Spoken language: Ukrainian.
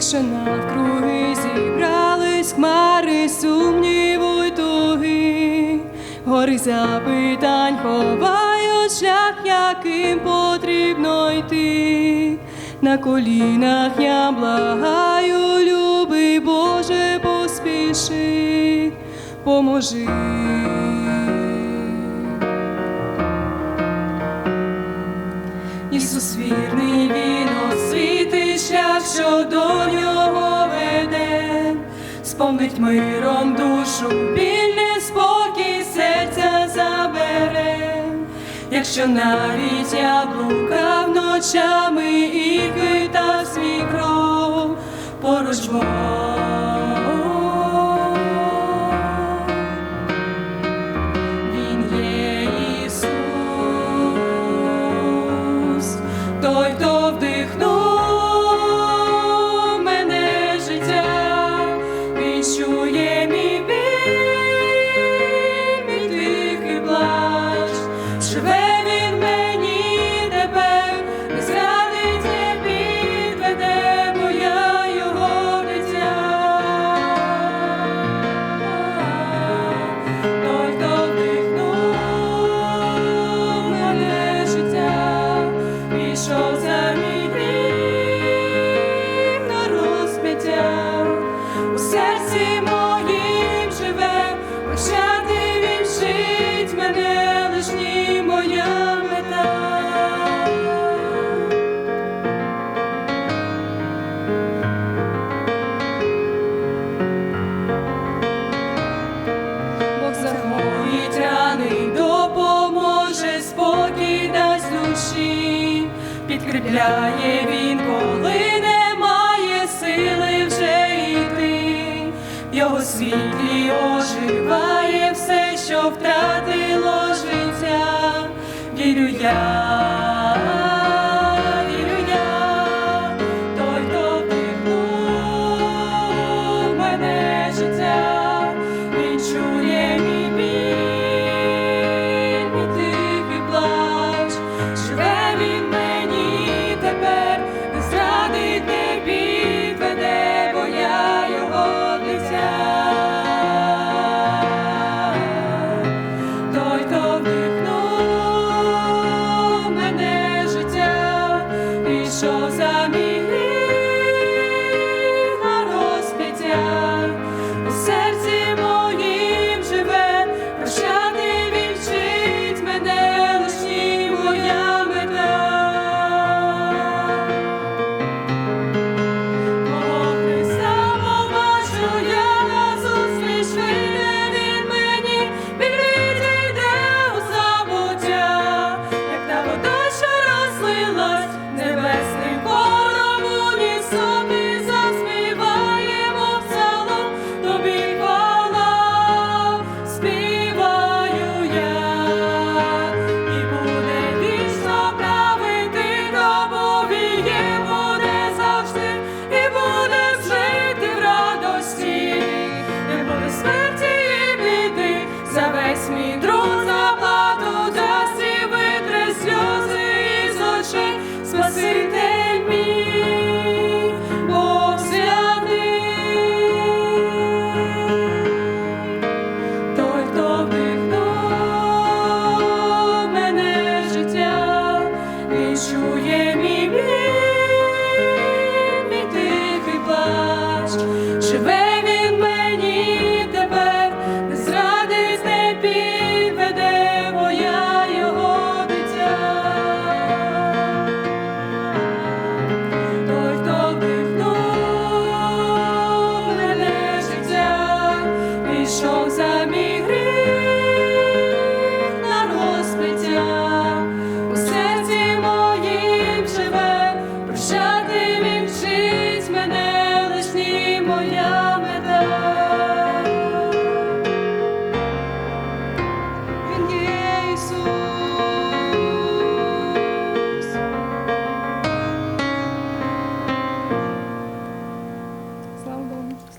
якщо навкруги зібрались хмари, сумніву й туги, гори запитань ховають шлях, яким потрібно йти. На колінах я благаю, люби, Боже, поспіши, поможи. Ісус вірний він освіт свій шлях, що до нього веде, сповнить миром душу, біль спокій серця забере, якщо навіть я блукав ночами і китав свій кров поруч Бог. петляє він, коли немає сили вже йти, в його світлі оживає все, що втратило життя, вірю я. see things. прийшов за.